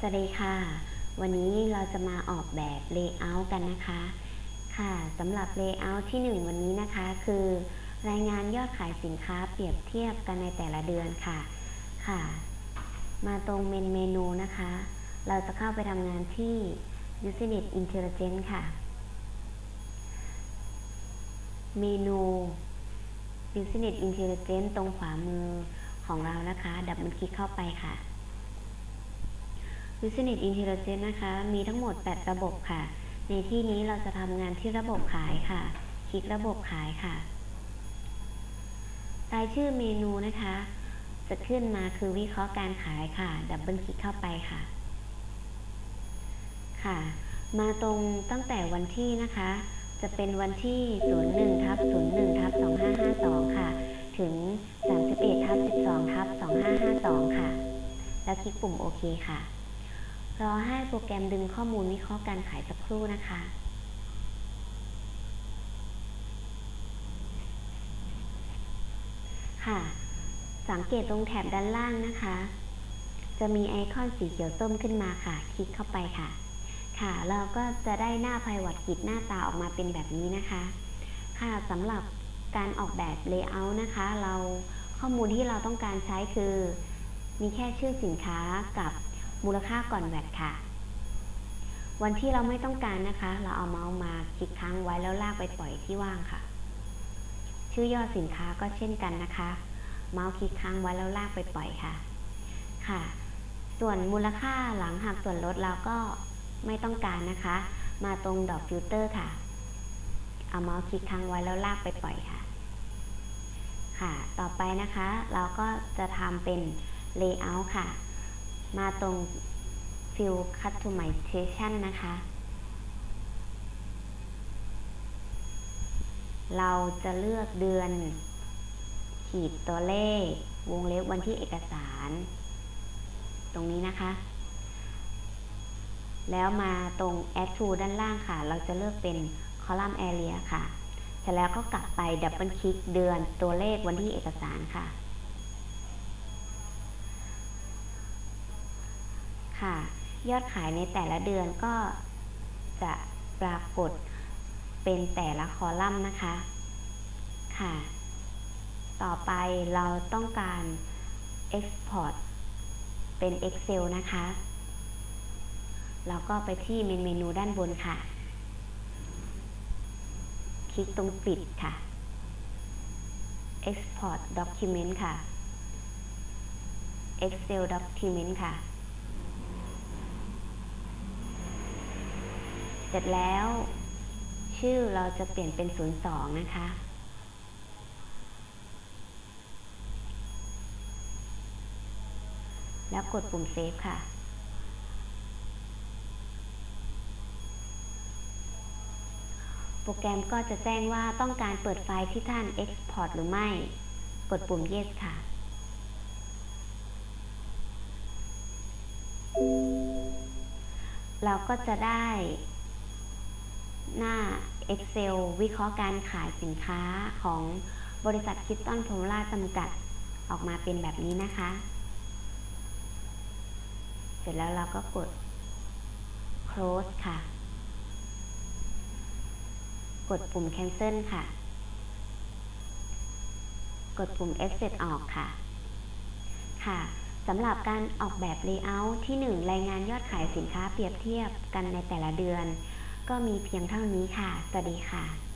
สวัสดีค่ะ วันนี้เราจะมาออกแบบ Layout กันนะคะ ค่ะสำหรับ Layout ที่ 1 วันนี้นะคะ คือ รายงานยอดขายสินค้าเปรียบเทียบกันในแต่ละเดือนค่ะค่ะ มาตรงเมนเมนูนะคะ เราจะเข้าไปทำงานที่ Business Intelligence ค่ะ เมนู Business Intelligence ตรงขวามือของเรานะคะ ดับเบิลคลิกเข้าไปค่ะ Business Intelligence นะคะ มีทั้งหมด 8 ระบบค่ะ ในที่นี้เราจะทำงานที่ระบบขายค่ะ คลิกระบบขายค่ะ รายชื่อเมนูนะคะ จะขึ้นมาคือวิเคราะห์การขายค่ะ ดับเบิลคลิกเข้าไปค่ะ ค่ะ มาตรงตั้งแต่วันที่นะคะ จะเป็นวันที่ 01ทับ01ทับ2552 ค่ะ ถึง 31ทับ12ทับ2552 ค่ะ แล้วคลิกปุ่มโอเคค่ะ รอให้โปรแกรมดึงข้อมูลวิเคราะห์การขายสักครู่นะคะค่ะสังเกตตรงแถบด้านล่างนะคะ จะมีไอคอนสีเขียวส้มขึ้นมาค่ะ คลิกเข้าไปค่ะ ค่ะ เราก็จะได้หน้าภายวัดกิจหน้าตาออกมาเป็นแบบนี้นะคะ ค่ะสำหรับการออกแบบ Layout นะคะ เราข้อมูลที่เราต้องการใช้คือ มีแค่ชื่อสินค้ากับ มูลค่าก่อนแวดค่ะ วันที่เราไม่ต้องการนะคะ เราเอาเมาส์มาคลิกค้างไว้แล้วลากไปปล่อยที่ว่างค่ะ ชื่อยอดสินค้าก็เช่นกันนะคะ เมาส์คลิกค้างไว้แล้วลากไปปล่อยค่ะ ค่ะ ส่วนมูลค่าหลังหักส่วนลดเราก็ไม่ต้องการนะคะ มาตรงดอกฟิลเตอร์ค่ะ เอาเมาส์คลิกค้างไว้แล้วลากไปปล่อยค่ะ ค่ะ ต่อไปนะคะ เราก็จะทำเป็น Layout ค่ะ มาตรง Fill Customization นะคะ เราจะเลือกเดือน ขีดตัวเลข วงเล็บวันที่เอกสาร ตรงนี้นะคะ แล้วมาตรง Add to ด้านล่างค่ะ เราจะเลือกเป็น Column Area ค่ะ เสร็จแล้วก็กลับไปดับเบิลคลิกเดือนตัวเลขวันที่เอกสารค่ะ ค่ะ ยอดขายในแต่ละเดือนก็จะปรากฏเป็นแต่ละคอลัมน์นะคะ ค่ะ ต่อไปเราต้องการ Export เป็น Excel นะคะ เราก็ไปที่เมนูด้านบนค่ะ คลิกตรงปิดค่ะ Export Document ค่ะ Excel Document ค่ะ เสร็จแล้ว ชื่อเราจะเปลี่ยนเป็น 02 นะคะ แล้วกดปุ่มเซฟค่ะโปรแกรมก็จะแจ้งว่าต้องการเปิดไฟล์ที่ท่าน Export หรือไม่ กดปุ่ม Yes ค่ะ เราก็จะได้ หน้า Excel วิเคราะห์การขายสินค้าของบริษัทคิสตันพมล่าจำกัดออกมาเป็นแบบนี้นะคะ เสร็จแล้วเราก็กด close ค่ะ กดปุ่ม cancel ค่ะ กดปุ่ม exit ออกค่ะ ค่ะสำหรับการออกแบบ Layout ที่ 1 รายงานยอดขายสินค้าเปรียบเทียบกันในแต่ละเดือน ก็มีเพียงเท่านี้ค่ะ สวัสดีค่ะ